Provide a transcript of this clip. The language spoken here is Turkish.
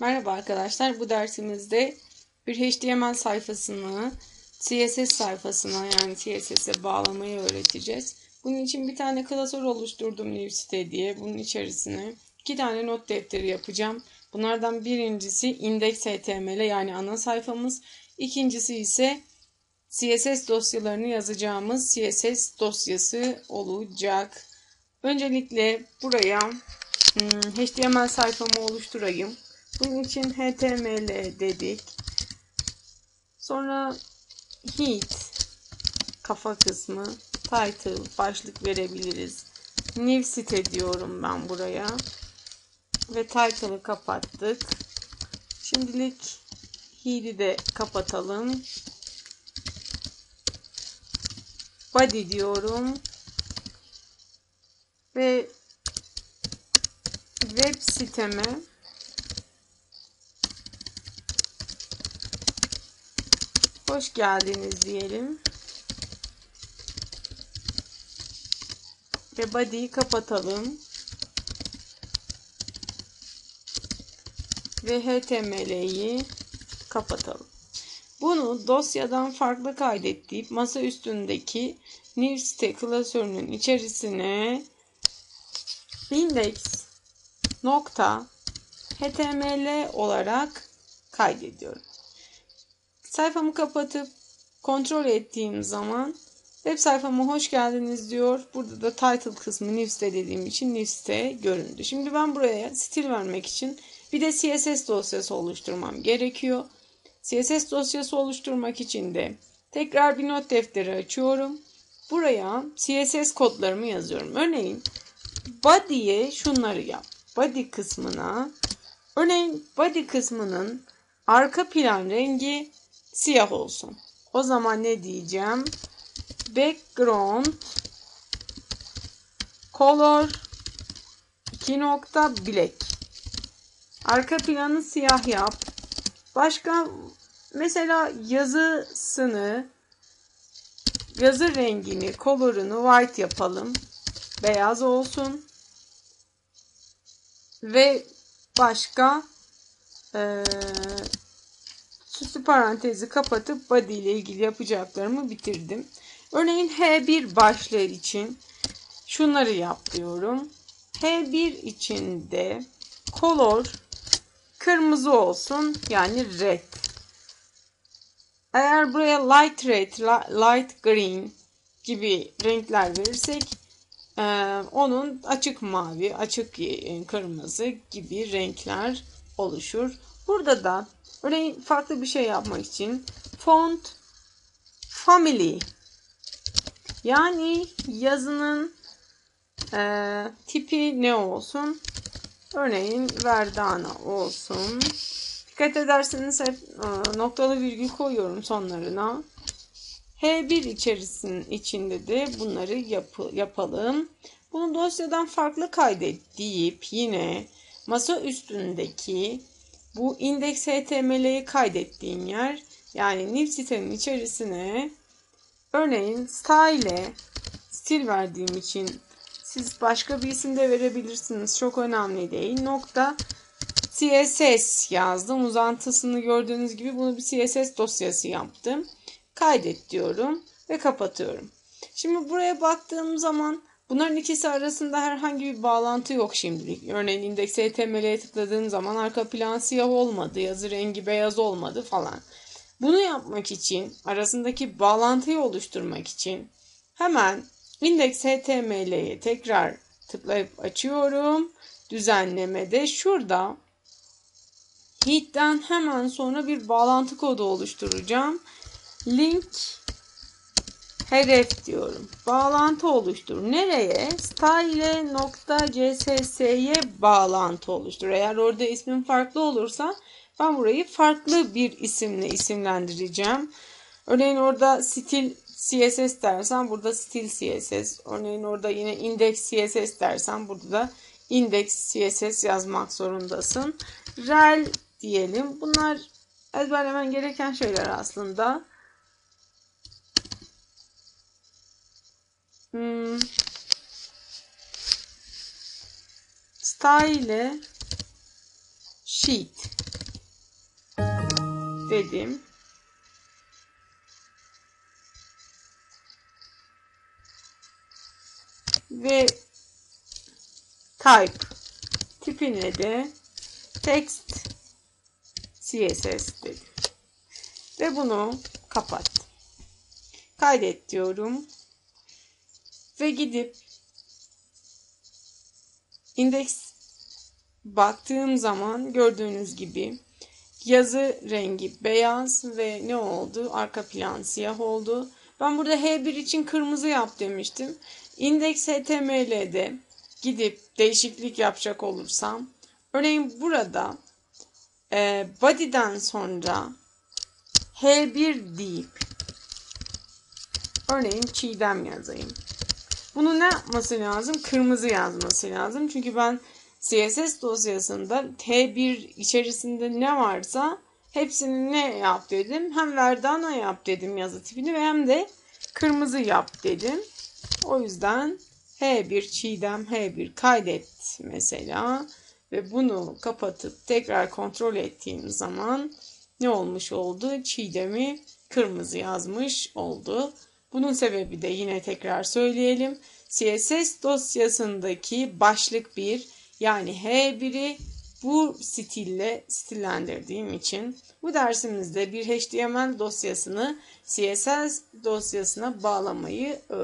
Merhaba arkadaşlar. Bu dersimizde bir HTML sayfasını CSS sayfasına yani CSS'e bağlamayı öğreteceğiz. Bunun için bir tane klasör oluşturdum new site diye. Bunun içerisine iki tane not defteri yapacağım. Bunlardan birincisi index.html yani ana sayfamız. İkincisi ise CSS dosyalarını yazacağımız CSS dosyası olacak. Öncelikle buraya hmm, HTML sayfamı oluşturayım. Bunun için HTML dedik. Sonra heat kafa kısmı, title başlık verebiliriz. New site diyorum ben buraya. Ve title'ı kapattık. Şimdilik heat'i de kapatalım. Body diyorum. Ve web siteme Hoş geldiniz diyelim. Ve body'yi kapatalım. Ve HTML'yi kapatalım. Bunu dosyadan farklı kaydet deyip masa üstündeki new klasörünün içerisine index nokta html olarak kaydediyorum. Sayfamı kapatıp kontrol ettiğim zaman web sayfama hoş geldiniz diyor. Burada da title kısmı news'te dediğim için news'te göründü. Şimdi ben buraya stil vermek için bir de CSS dosyası oluşturmam gerekiyor. CSS dosyası oluşturmak için de tekrar bir not defteri açıyorum. Buraya CSS kodlarımı yazıyorum. Örneğin body'ye şunları yap. Body kısmına örneğin body kısmının arka plan rengi siyah olsun. O zaman ne diyeceğim? Background color 2 nokta black. Arka planı siyah yap. Başka mesela yazısını yazı rengini, color'unu white yapalım. Beyaz olsun. Ve başka eee süslü parantezi kapatıp body ile ilgili yapacaklarımı bitirdim. Örneğin H1 başlığı için şunları yap diyorum. H1 için de color kırmızı olsun yani red. Eğer buraya light red, light green gibi renkler verirsek onun açık mavi, açık kırmızı gibi renkler oluşur. Burada da Örneğin farklı bir şey yapmak için font family yani yazının e, tipi ne olsun? Örneğin Verdana olsun. Dikkat ederseniz hep e, noktalı virgül koyuyorum sonlarına. H1 içerisinin içinde de bunları yap yapalım. Bunu dosyadan farklı kaydet deyip yine masa üstündeki bu index html'yi kaydettiğim yer yani new sitenin içerisine örneğin style stil verdiğim için siz başka bir isim de verebilirsiniz. Çok önemli değil. Nokta CSS yazdım. Uzantısını gördüğünüz gibi bunu bir CSS dosyası yaptım. Kaydet diyorum ve kapatıyorum. Şimdi buraya baktığım zaman Bunların ikisi arasında herhangi bir bağlantı yok şimdilik. Örneğin indeks HTML'ye tıkladığım zaman arka plan siyah olmadı, yazı rengi beyaz olmadı falan. Bunu yapmak için, arasındaki bağlantıyı oluşturmak için hemen indeks HTML'ye tekrar tıklayıp açıyorum. Düzenlemede şurada heat'ten hemen sonra bir bağlantı kodu oluşturacağım. Link hedef diyorum. Bağlantı oluştur. Nereye? style.css'ye bağlantı oluştur. Eğer orada ismin farklı olursa ben burayı farklı bir isimle isimlendireceğim. Örneğin orada stil CSS dersen burada stil CSS. Örneğin orada yine index CSS dersen burada da index CSS yazmak zorundasın. Rel diyelim. Bunlar ezberlemen gereken şeyler aslında. Hmm. Style sheet. dedim. Ve type tipine de text CSS dedim. Ve bunu kapattım. Kaydet diyorum. Ve gidip indeks baktığım zaman gördüğünüz gibi yazı rengi beyaz ve ne oldu? Arka plan siyah oldu. Ben burada H1 için kırmızı yap demiştim. Index HTML'de gidip değişiklik yapacak olursam örneğin burada e, body'den sonra H1 deyip örneğin Çiğdem yazayım. Bunu ne yapması lazım? Kırmızı yazması lazım. Çünkü ben CSS dosyasında T1 içerisinde ne varsa hepsini ne yap dedim. Hem Verdana yap dedim yazı tipini ve hem de kırmızı yap dedim. O yüzden H1 Çiğdem H1 kaydet mesela ve bunu kapatıp tekrar kontrol ettiğim zaman ne olmuş oldu? Çiğdem'i kırmızı yazmış oldu. Bunun sebebi de yine tekrar söyleyelim. CSS dosyasındaki başlık 1 yani H1'i bu stille stillendirdiğim için bu dersimizde bir HTML dosyasını CSS dosyasına bağlamayı öğrendik.